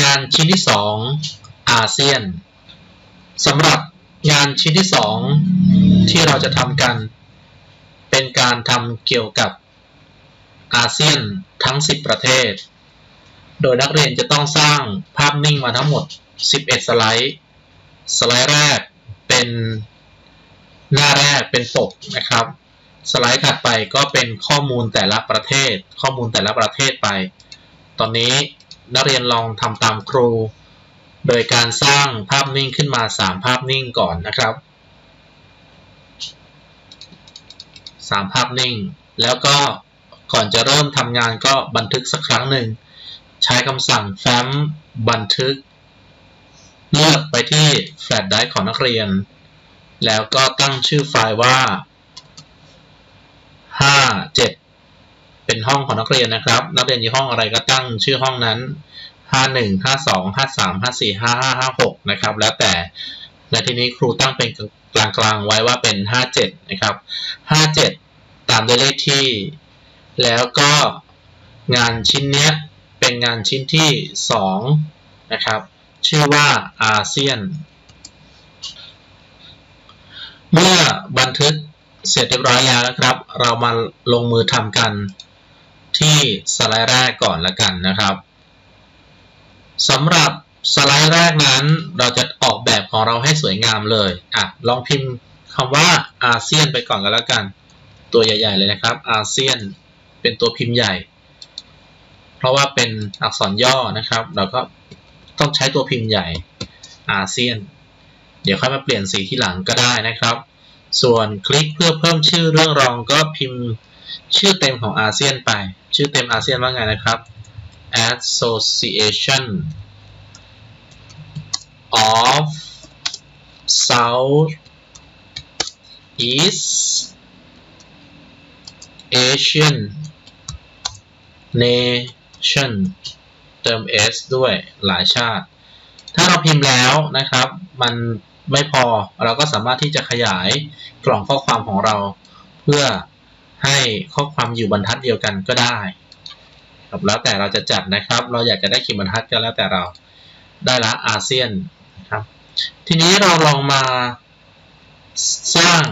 งานชิ้นที่สองอาเซียนสำหรับงานชิ้นที่สองที่เราจะทำกัน เป็นการทำเกี่ยวกับอาเซียนทั้ง 10 ประเทศ โดยนักเรียนจะต้องสร้างภาพนิ่งมาทั้งหมด 11 สไลด์ สไลด์แรกเป็นหน้าแรกเป็นปกนะครับ สไลด์ถัดไปก็เป็นข้อมูลแต่ละประเทศ ข้อมูลแต่ละประเทศไป ตอนนี้ นักเรียนลองทำตามครู โดยการสร้างภาพนิ่งขึ้นมา 3 ภาพนิ่งก่อนนะครับ 3 ภาพนิ่ง แล้วก็ก่อนจะเริ่มทำงานก็บันทึกสักครั้งหนึ่ง ใช้คำสั่งแฟ้มบันทึก เลือกไปที่แฟลชไดรฟ์ของนักเรียน แล้วก็ตั้งชื่อไฟล์ว่า 5 7 เป็นห้องของนักเรียนนะครับ นักเรียนอยู่ห้องอะไรก็ตั้งชื่อห้องนั้น51 52 53 54 55 56นะครับ แล้วแต่ในที่นี้ครูตั้งเป็นกลางๆไว้ว่าเป็น 57นะครับ57 ตามด้วยเลขที่ แล้วก็งานชิ้นเนี้ยเป็นงานชิ้นที่ 2 นะครับ ชื่อว่าอาเซียน เมื่อบันทึกเสร็จเรียบร้อยแล้วนะครับ เรามาลงมือทำกัน ที่สไลด์แรกก่อนละกันนะครับสำหรับสไลด์แรกนั้นเราจะออกแบบของเราให้สวยงามเลยอะลองพิมพ์คำว่าอาเซียนไปก่อนกันแล้วกัน ตัวใหญ่ ๆ เลยนะครับอาเซียนเป็นตัวพิมพ์ใหญ่ เพราะว่าเป็นอักษรย่อนะครับ เราก็ต้องใช้ตัวพิมพ์ใหญ่อาเซียน เดี๋ยวค่อยมาเปลี่ยนสีที่หลังก็ได้นะครับ ส่วนคลิกเพื่อเพิ่มชื่อเรื่องรองก็พิมพ์ ชื่อเต็มของอาเซียนไป ชื่อเต็มอาเซียนว่าไงนะครับ Association of South East Asian Nation เติม S ด้วยหลายชาติ ถ้าเราพิมพ์แล้วนะครับ มันไม่พอเราก็สามารถที่จะขยายกล่องข้อความของเราเพื่อ ให้ข้อความอยู่บรรทัดเดียวกันก็ได้ครับแล้วแต่เราจะจัดนะครับ เราอยากจะได้กี่บรรทัดก็แล้วแต่เราได้ละอาเซียนครับ ทีนี้เราลองมาสร้าง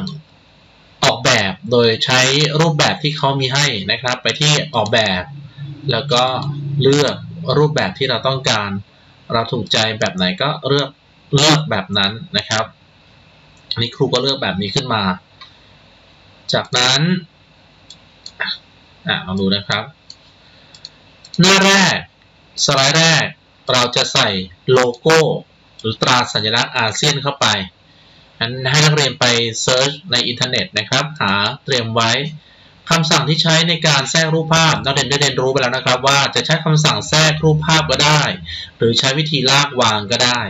ออกแบบโดยใช้รูปแบบที่เขามีให้นะครับ ไปที่ออกแบบ แล้วก็เลือกรูปแบบที่เราต้องการ เราถูกใจแบบไหนก็เลือกเลือกแบบนั้นนะครับอันนี้ครูก็เลือกแบบนี้ขึ้นมา จากนั้น อะลองดูนะครับ หน้าแรกสไลด์แรกเราจะใส่โลโก้ หรือตราสัญลักษณ์อาเซียนเข้าไปอันให้นักเรียนไปเซิร์ชในอินเทอร์เน็ตนะครับ หาเตรียมไว้คำสั่งที่ใช้ในการแทรกรูปภาพนักเรียนได้เรียนรู้ไปแล้วนะครับ ว่าจะใช้คำสั่งแทรกรูปภาพก็ได้ หรือใช้วิธีลากวางก็ได้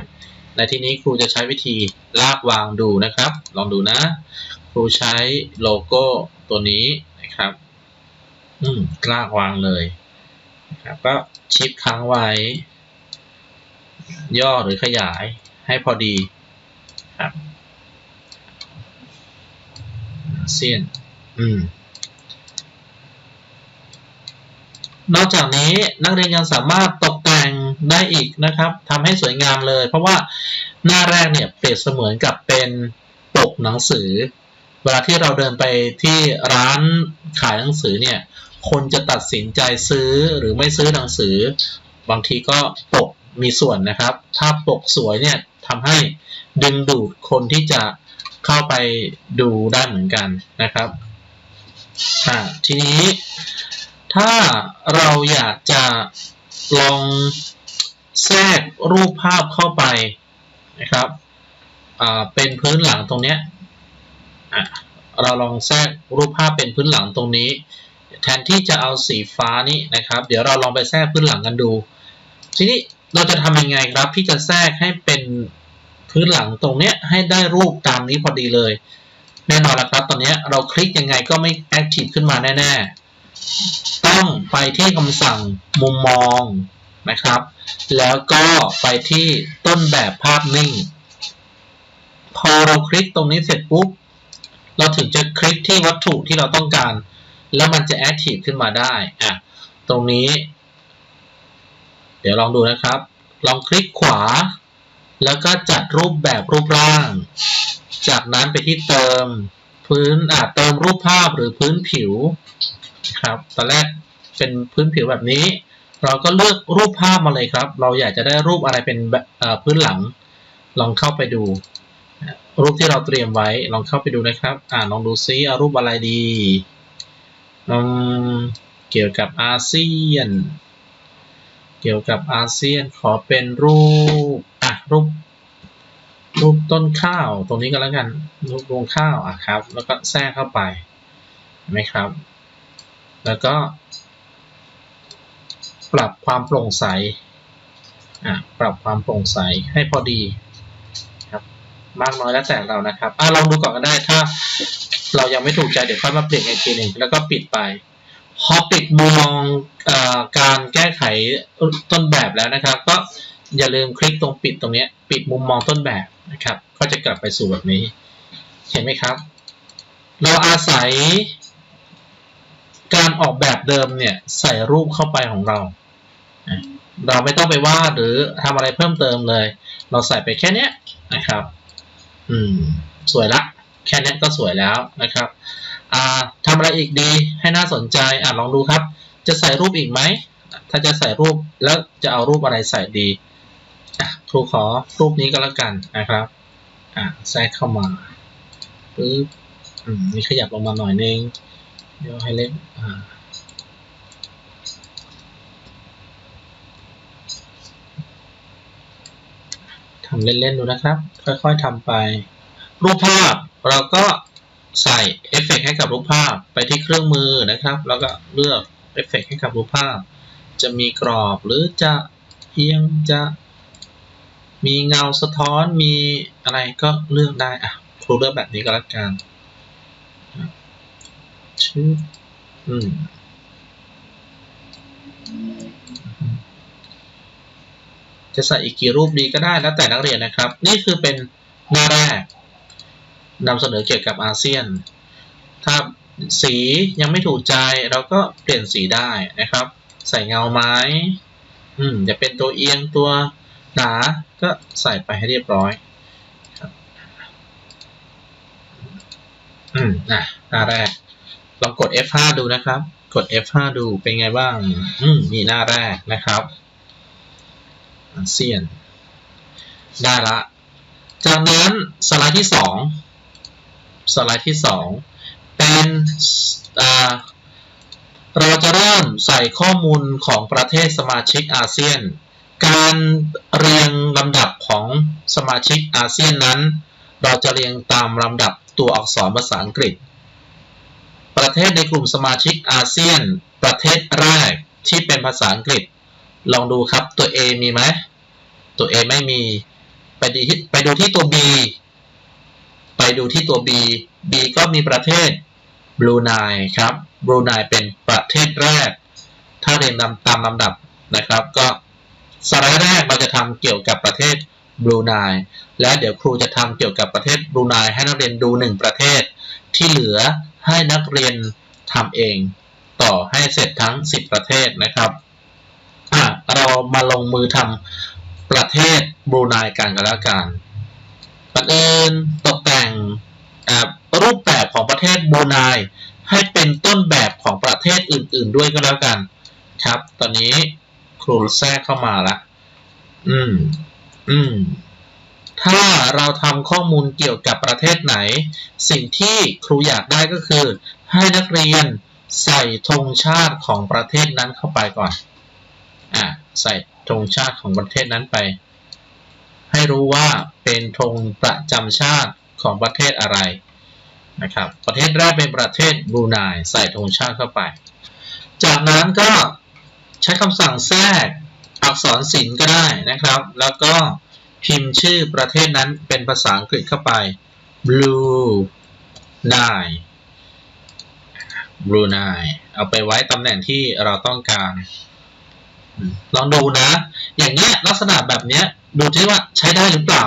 ในที่นี้ครูจะใช้วิธีลากวางดูนะครับ ลองดูนะ ครูใช้โลโก้ตัวนี้นะครับ อืมลากวางเลยครับก็ชิปค้างไว้ ย่อหรือขยายให้พอดีครับเซียนอืมนอกจากนี้นักเรียนยังสามารถตกแต่งได้อีกนะครับทำให้สวยงามเลย เพราะว่าหน้าแรกเนี่ยเปรียบเสมือนกับเป็นปกหนังสือ เวลาที่เราเดินไปที่ร้านขายหนังสือเนี่ย คนจะตัดสินใจซื้อหรือไม่ซื้อหนังสือ บางทีก็ปกมีส่วนนะครับ ถ้าปกสวยเนี่ยทำให้ดึงดูดคนที่จะเข้าไปดูได้เหมือนกันนะครับทีนี้ถ้าเราอยากจะลองแทรกรูปภาพเข้าไปนะครับเป็นพื้นหลังตรงเนี้ยเราลองแทรกรูปภาพเป็นพื้นหลังตรงนี้ แทนที่จะเอาสีฟ้านี้นะครับ เดี๋ยวเราลองไปแทรกพื้นหลังกันดู ทีนี้เราจะทำยังไงครับที่จะแทรกให้เป็นพื้นหลังตรงเนี้ยให้ได้รูปตามนี้พอดีเลย แน่นอนละครับ ตอนนี้เราคลิกยังไงก็ไม่แอคทีฟขึ้นมาแน่ๆ ต้องไปที่คำสั่งมุมมองนะครับ แล้วก็ไปที่ต้นแบบภาพนิ่ง พอเราคลิกตรงนี้เสร็จปุ๊บเราถึงจะคลิกที่วัตถุที่เราต้องการ แล้วมันจะแอคทีฟขึ้นมาได้อะตรงนี้ เดี๋ยวลองดูนะครับ ลองคลิกขวา แล้วก็จัดรูปแบบรูปร่าง จากนั้นไปที่เติมพื้นอาจเติมรูปภาพหรือพื้นผิวครับตอนแรกเป็นพื้นผิวแบบนี้ เราก็เลือกรูปภาพมาเลยครับ เราอยากจะได้รูปอะไรเป็นอ่อพื้นหลัง ลองเข้าไปดู รูปที่เราเตรียมไว้ลองเข้าไปดูนะครับ อ่าลองดูซิเอารูปอะไรดี เกี่ยวกับอาเซียน เกี่ยวกับอาเซียนขอเป็นรูปอะรูปรูปต้นข้าวตรงนี้ก็แล้วกันรูปรวงข้าวอะครับ แล้วก็แทรกเข้าไปเห็นไหมครับ แล้วก็ ปรับความโปร่งใสอะปรับความโปร่งใสให้พอดีครับ มากน้อยแล้วแต่เรานะครับอะลองดูก่อนก็ได้ถ้า เรายังไม่ถูกใจเดี๋ยวค่อยมาเปลี่ยนอีกทีหนึ่งแล้วก็ปิดไป พอปิดมุมมองอการแก้ไขต้นแบบแล้วนะครับ ก็อย่าลืมคลิกตรงปิดตรงนี้ปิดมุมมองต้นแบบนะครับ ก็จะกลับไปสู่แบบนี้ เห็นไหมครับ เราอาศัย การออกแบบเดิมเนี่ยใส่รูปเข้าไปของเรา เราไม่ต้องไปวาดหรือทำอะไรเพิ่มเติมเลย เราใส่ไปแค่นี้นะครับ อืม สวยละ แค่นี้ก็สวยแล้วนะครับอ่าทำอะไรอีกดีให้น่าสนใจอ่าลองดูครับ จะใส่รูปอีกไหม ถ้าจะใส่รูปแล้วจะเอารูปอะไรใส่ดีอะครูขอรูปนี้ก็แล้วกันนะครับอ่าแทรกเข้ามาปึ๊บอืมนี่ขยับลงมาหน่อยนึงเดี๋ยวให้เล็กอ่าทำเล่นๆดูนะครับ ค่อยๆทำไป รูปภาพ เราก็ใส่เอฟเฟกต์ให้กับรูปภาพไปที่เครื่องมือนะครับ แล้วก็เลือกเอฟเฟกต์ให้กับรูปภาพ จะมีกรอบหรือจะเพียงจะมีเงาสะท้อนมีอะไรก็เลือกได้อะครูเลือกแบบนี้ก็แล้วกันชื่ออืมจะใส่อีกกี่รูปดีก็ได้แล้วแต่นักเรียนนะครับ นี่คือเป็นหน้าแรก นำเสนอเกี่ยวกับอาเซียน ถ้าสียังไม่ถูกใจเราก็เปลี่ยนสีได้นะครับ ใส่เงาไม้ อืมจะเป็นตัวเอียงตัวหนาก็ใส่ไปให้เรียบร้อยอืมอะหน้าแรกลองกด F5 ดูนะครับ กด F5 ดูเป็นไงบ้าง อืมมีหน้าแรกนะครับอาเซียน ได้ละ จากนั้นสไลด์ที่สอง สไลด์ที่สองเป็นเราจะเริ่มใส่ข้อมูลของประเทศสมาชิกอาเซียน การเรียงลำดับของสมาชิกอาเซียนนั้น เราจะเรียงตามลำดับตัวอักษรภาษาอังกฤษ ประเทศในกลุ่มสมาชิกอาเซียน ประเทศแรกที่เป็นภาษาอังกฤษ ลองดูครับตัว A มีไหมตัว A ไม่มี ไปดูที่ไปดูที่ตัว B ไปดูที่ตัว B B ก็มีประเทศบรูไนครับบรูไนเป็นประเทศแรก ถ้าเรียงตามลำดับนะครับ ก็สไลด์แรกเราจะทำเกี่ยวกับประเทศบรูไนและเดี๋ยวครูจะทำเกี่ยวกับประเทศบรูไนให้นักเรียนดูหนึ่งประเทศ ที่เหลือให้นักเรียนทำเอง ต่อให้เสร็จทั้ง 10 ประเทศนะครับเรามาลงมือทำประเทศบรูไนกันกันแล้วกัน ก่อนอื่นตกแต่งรูปแบบของประเทศบรูไนให้เป็นต้นแบบของประเทศอื่น ๆ ด้วยก็แล้วกัน ครับ ตอนนี้ครูแทรกเข้ามาละอืม อืม ถ้าเราทำข้อมูลเกี่ยวกับประเทศไหน สิ่งที่ครูอยากได้ก็คือ ให้นักเรียนใส่ธงชาติของประเทศนั้นเข้าไปก่อน อะ ใส่ธงชาติของประเทศนั้นไป ให้รู้ว่าเป็นธงประจำชาติของประเทศอะไรนะครับประเทศแรกเป็นประเทศบรูไนใส่ธงชาติเข้าไป จากนั้นก็ใช้คำสั่งแทรกอักษรศิลป์ก็ได้นะครับ แล้วก็พิมพ์ชื่อประเทศนั้นเป็นภาษาอังกฤษเข้าไป blue nile blue nile เอาไปไว้ตำแหน่งที่เราต้องการ ลองดูนะ อย่างเนี้ยลักษณะแบบเนี้ยดูที่ว่าใช้ได้หรือเปล่า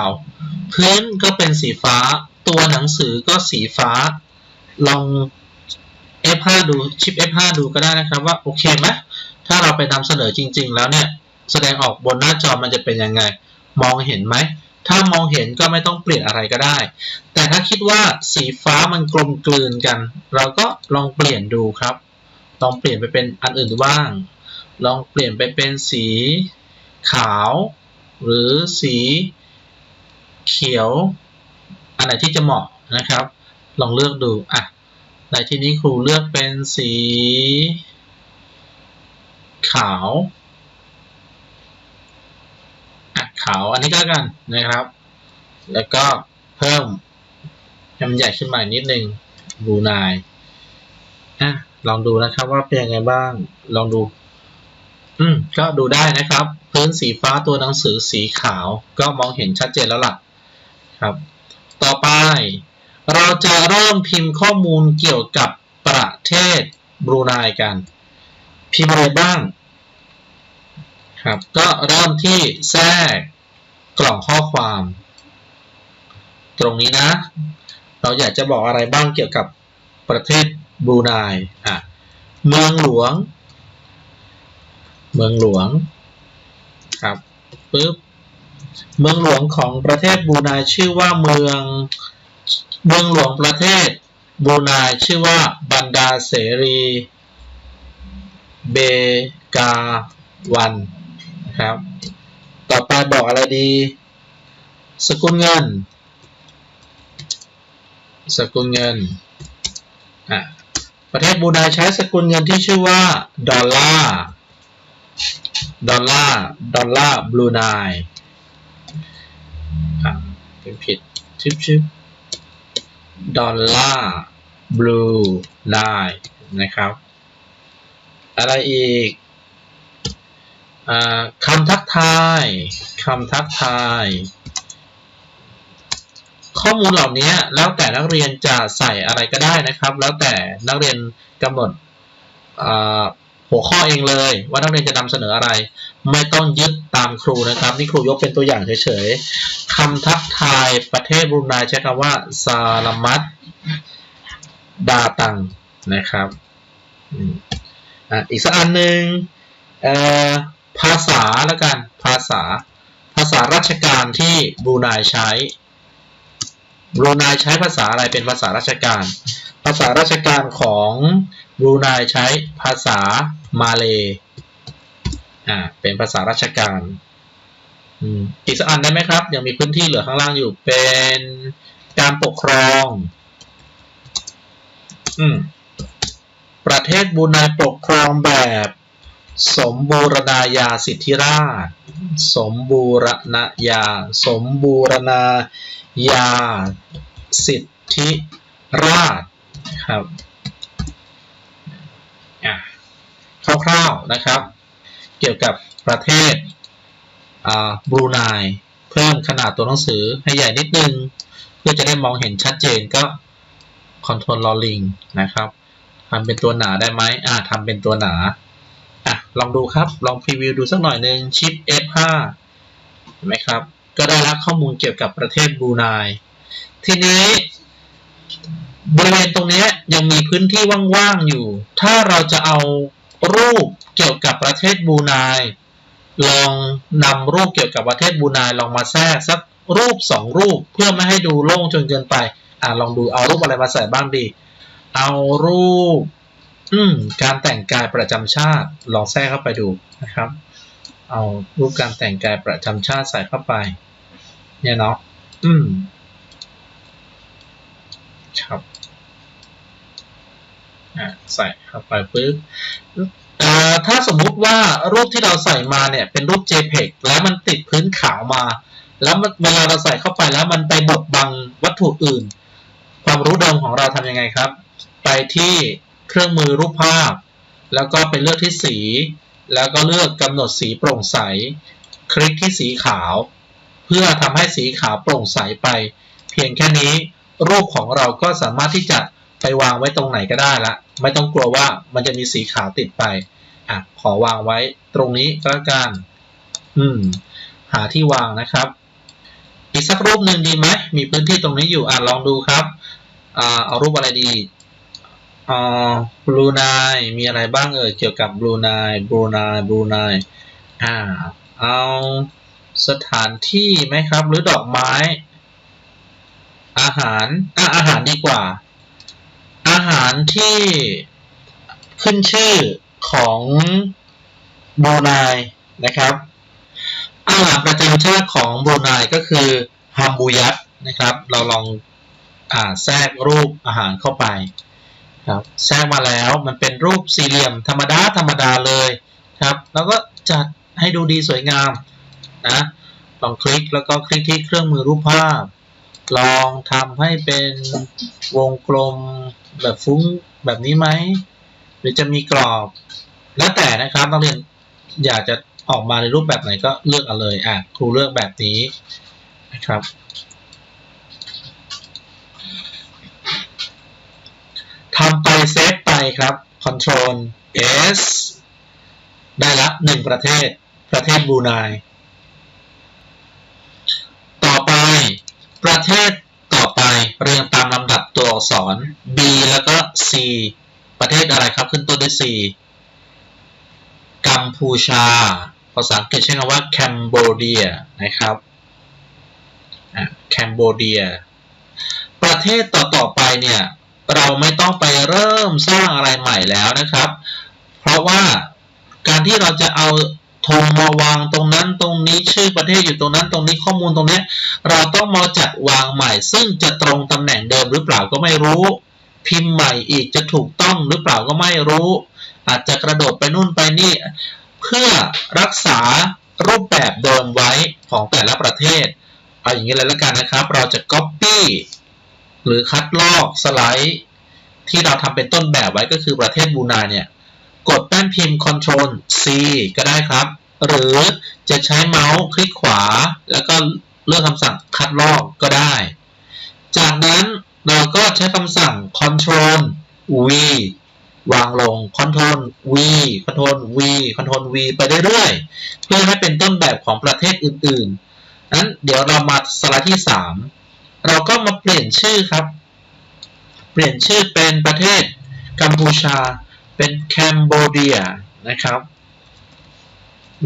พื้นก็เป็นสีฟ้า ตัวหนังสือก็สีฟ้า ลอง F5 ดูชิป F5 ดูก็ได้นะครับว่าโอเคไหมถ้าเราไปนำเสนอจริง ๆ แล้วเนี่ย แสดงออกบนหน้าจอมันจะเป็นยังไง มองเห็นไหม ถ้ามองเห็นก็ไม่ต้องเปลี่ยนอะไรก็ได้ แต่ถ้าคิดว่าสีฟ้ามันกลมกลืนกัน เราก็ลองเปลี่ยนดูครับ ลองเปลี่ยนไปเป็นอันอื่นบ้าง ลองเปลี่ยนไปเป็นสีขาว หรือสีเขียว อันไหนที่จะเหมาะนะครับ ลองเลือกดูอะในที่นี้ครูเลือกเป็นสี ขาวอะขาวอันนี้ก็แล้วกันนะครับ แล้วก็เพิ่มให้มันใหญ่ขึ้นมาอีกนิดนึงบูนายอะลองดูนะครับว่าเป็นยังไงบ้าง ลองดู อืมก็ดูได้นะครับ พื้นสีฟ้าตัวหนังสือสีขาว ก็มองเห็นชัดเจนแล้วล่ะครับ ต่อไป เราจะเริ่มพิมพ์ข้อมูลเกี่ยวกับประเทศบรูไนกัน พิมพ์อะไรบ้างครับ ก็เริ่มที่แทรกกล่องข้อความ ตรงนี้นะ เราอยากจะบอกอะไรบ้างเกี่ยวกับประเทศบรูไนอะเมืองหลวง เมืองหลวงครับปึ๊บเมืองหลวงของประเทศบรูไนชื่อว่าเมืองเมืองหลวงประเทศบรูไนชื่อว่าบันดาเสรีเบกาวันนะครับ ต่อไปบอกอะไรดี สกุลเงิน สกุลเงินอะประเทศบรูไนใช้สกุลเงินที่ชื่อว่าดอลลาร์ ดอลลาร์ดอลลาร์บรูไนอะเป็นผิดชิบชิบดอลลาร์บลูไนนะครับ อะไรอีกอคำทักทายคำทักทาย ข้อมูลเหล่านี้แล้วแต่นักเรียนจะใส่อะไรก็ได้นะครับ แล้วแต่นักเรียนกำหนด หัวข้อเองเลยว่านักเรียนจะนำเสนออะไร ไม่ต้องยึดตามครูนะครับนี่ครูยกเป็นตัวอย่างเฉยๆคำทักทายประเทศบรูไนใช้คำว่าซาลามัตดาตังนะครับอะอีกสักอันหนึ่งภาษาแล้วกันภาษา ภาษาราชการที่บรูไนใช้บรูไนใช้ภาษาอะไรเป็นภาษาราชการ ภาษาราชการของ บรูไนใช้ภาษามาเลอ่าเป็นภาษาราชการอีกสักอันได้ไหมครับ ยังมีพื้นที่เหลือข้างล่างอยู่เป็นการปกครองอืมประเทศบูไนปกครองแบบ สมบูรณาญาสิทธิราช สมบูรณาญา สมบูรณาญาสิทธิราชครับอะ คร่าวๆนะครับ เกี่ยวกับประเทศบรูไนเพิ่มขนาดตัวหนังสือให้ใหญ่นิดนึง เพื่อจะได้มองเห็นชัดเจนก็ Ctrl ลอลิงนะครับทำเป็นตัวหนาได้ไหมอ่าทำเป็นตัวหนาอะลองดูครับ ลองพรีวิวดูสักหน่อยหนึ่งชิป F5 เห็นไหมครับ ก็ได้รับข้อมูลเกี่ยวกับประเทศบรูไนทีนี้บริเวณตรงนี้ยังมีพื้นที่ว่างๆอยู่ ถ้าเราจะเอา รูปเกี่ยวกับประเทศบูไนลองนำรูปเกี่ยวกับประเทศบูไนลองมาแทรกสักรูปสองรูปเพื่อไม่ให้ดูโล่งจนเกินไป อ่าลองดูเอารูปอะไรมาใส่บ้างดี เอารูป อืม การแต่งกายประจำชาติ ลองแทรกเข้าไปดูนะครับ เอารูปการแต่งกายประจำชาติใส่เข้าไป เนี่ยเนาะ อืม ครับอ่ ใส่เข้าไปปึ๊บถ้าสมมุติว่ารูปที่เราใส่มาเนี่ยเป็นรูป JPEG แล้วมันติดพื้นขาวมา แล้วเวลาเราใส่เข้าไปแล้วมันไปบดบังวัตถุอื่น ความรู้เดิมของเราทำยังไงครับ ไปที่เครื่องมือรูปภาพ แล้วก็ไปเลือกที่สี แล้วก็เลือกกำหนดสีโปร่งใส คลิกที่สีขาว เพื่อทำให้สีขาวโปร่งใสไป เพียงแค่นี้รูปของเราก็สามารถที่จะไปวางไว้ตรงไหนก็ได้ละ ไม่ต้องกลัวว่ามันจะมีสีขาวติดไป อะ ขอวางไว้ตรงนี้ก็แล้วกัน อืม หาที่วางนะครับ อีกสักรูปหนึ่งดีไหม มีพื้นที่ตรงนี้อยู่ อะ ลองดูครับ อ่า เอารูปอะไรดีอ่าบลูไนมีอะไรบ้างเอ่ย เกี่ยวกับบลูไนบลูไนบลูไนอ่า เอาสถานที่ไหมครับ หรือดอกไม้ อาหาร อะ อาหารดีกว่า อาหารที่ขึ้นชื่อของบรูไนนะครับ อาหารประจำชาติของบรูไนก็คือฮัมบูยัตนะครับ เราลองอ่าแทรกรูปอาหารเข้าไปครับแทรกมาแล้วมันเป็นรูปสี่เหลี่ยมธรรมดาธรรมดาเลยครับ แล้วก็จัดให้ดูดีสวยงามนะลองคลิกแล้วก็คลิกที่เครื่องมือรูปภาพ ลองทำให้เป็นวงกลมแบบฟุ้งแบบนี้ไหม หรือจะมีกรอบ แล้วแต่นะครับนักเรียนอยากจะออกมาในรูปแบบไหนก็เลือกเอาเลยอะครูเลือกแบบนี้นะครับ ทำไปเซฟไปครับ Ctrl S ได้ละหนึ่งประเทศ ประเทศบูไน ต่อไป ประเทศต่อไปเรียงตามลำดับตัวอักษร B แล้วก็ C ประเทศอะไรครับขึ้นต้นด้วย C กัมพูชา ภาษาอังกฤษใช้คำว่า Cambodia นะครับอะ Cambodia ประเทศต่อๆไปเนี่ย เราไม่ต้องไปเริ่มสร้างอะไรใหม่แล้วนะครับ เพราะว่าการที่เราจะเอา ธงมาวางตรงนั้นตรงนี้ชื่อประเทศอยู่ตรงนั้นตรงนี้ข้อมูลตรงนี้ เราต้องมาจัดวางใหม่ ซึ่งจะตรงตำแหน่งเดิมหรือเปล่าก็ไม่รู้ พิมพ์ใหม่อีกจะถูกต้องหรือเปล่าก็ไม่รู้ อาจจะกระโดดไปนู่นไปนี่ เพื่อรักษารูปแบบเดิมไว้ของแต่ละประเทศ เอาอย่างนี้เลยแล้วกันนะครับ เราจะ Copy หรือคัดลอกสไลด์ ที่เราทำเป็นต้นแบบไว้ก็คือประเทศบรูไนเนี่ย กดแป้นพิมพ์ Ctrl C ก็ได้ครับ หรือจะใช้เมาส์คลิกขวา แล้วก็เลือกคำสั่งคัดลอกก็ได้ จากนั้นเราก็ใช้คำสั่ง Ctrl V วางลง Ctrl V Ctrl V Ctrl V ไปเรื่อยๆ เพื่อให้เป็นต้นแบบของประเทศอื่นๆนั้นเดี๋ยวเรามาสไลด์ที่ 3 เราก็มาเปลี่ยนชื่อครับ เปลี่ยนชื่อเป็นประเทศกัมพูชา เป็นแคนโบเดียนะครับ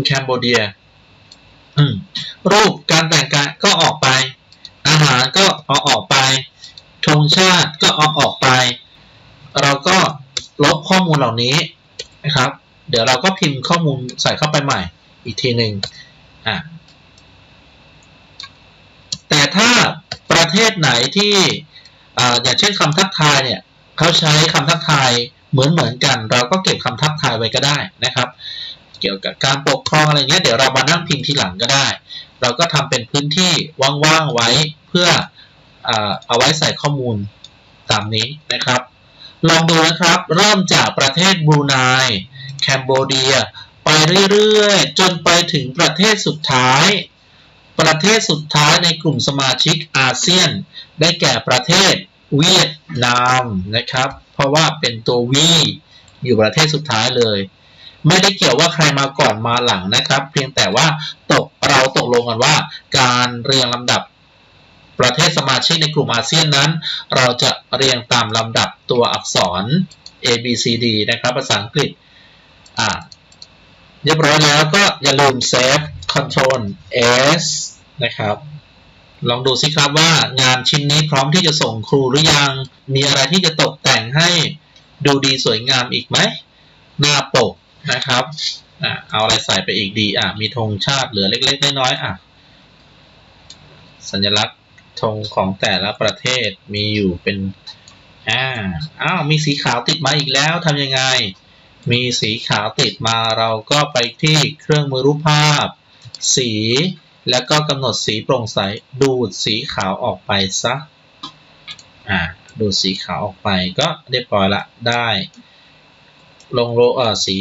แคนโบเดียรูปการแต่งกายก็ออกไป อาหารก็เอาออกไปธงชาติก็เอาออกไป เราก็ลบข้อมูลเหล่านี้นะครับ เดี๋ยวเราก็พิมพ์ข้อมูลใส่เข้าไปใหม่อีกทีหนึ่งอะแต่ถ้าประเทศไหนที่อ่าอย่างเช่นคำทักทายเนี่ยเขาใช้คำทักทาย เหมือนเหมือนกัน เราก็เก็บคำทักทายไว้ก็ได้นะครับ เกี่ยวกับการปกครองอะไรเงี้ยเดี๋ยวเรามานั่งพิมพ์ทีหลังก็ได้ เราก็ทำเป็นพื้นที่ว่างๆไว้เพื่อเอาไว้ใส่ข้อมูลตามนี้นะครับ ลองดูนะครับ เริ่มจากประเทศบรูไนแคนโบเดีย ไปเรื่อยๆ จนไปถึงประเทศสุดท้าย ประเทศสุดท้ายในกลุ่มสมาชิกอาเซียน ได้แก่ประเทศเวียดนามนะครับ ราะว่าเป็นตัววีอยู่ประเทศสุดท้ายเลย ไม่ได้เกี่ยวว่าใครมาก่อนมาหลังนะครับ เพียงแต่ว่าตกเราตกลงกันว่า การเรียงลำดับประเทศสมาชิกในกลุ่มอาเซียนนั้น เราจะเรียงตามลำดับตัวอักษร A B C D นะครับ ภาษาอังกฤษอ่าเรียบร้อยแล้วก็อย่าลืม Save Control S นะครับ ลองดูสิครับว่างานชิ้นนี้พร้อมที่จะส่งครูหรือยัง มีอะไรที่จะตกแต่งให้ดูดีสวยงามอีกไหม หน้าปกนะครับอ่าเอาอะไรใส่ไปอีกดีอะมีธงชาติเหลือเล็กๆน้อยๆอะสัญลักษณ์ธงของแต่ละประเทศมีอยู่เป็นอ่าอ้าวมีสีขาวติดมาอีกแล้วทำยังไง มีสีขาวติดมาเราก็ไปที่เครื่องมือรูปภาพ สี แล้วก็กำหนดสีโปร่งใส ดูดสีขาวออกไปซะ อ่า ดูดสีขาวออกไปก็เรียบร้อยละ ได้ ลงโลเออสี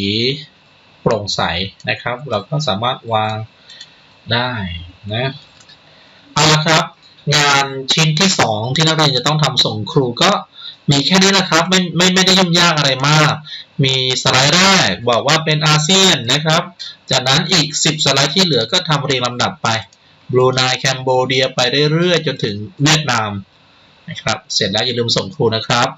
โปร่งใสนะครับ เราก็สามารถวางได้นะ เอาละครับ งานชิ้นที่สองที่นักเรียนจะต้องทำส่งครูก็มีแค่นี้นะครับไม่ไม่ไม่ได้ยุ่งยากอะไรมาก มีสไลด์แรกบอกว่าเป็นอาเซียนนะครับ จากนั้นอีก 10 สไลด์ที่เหลือก็ทำเรียงลำดับไปบรูไนแคนโบเดียไปเรื่อยๆ จนถึงเวียดนามนะครับ เสร็จแล้วอย่าลืมส่งครูนะครับ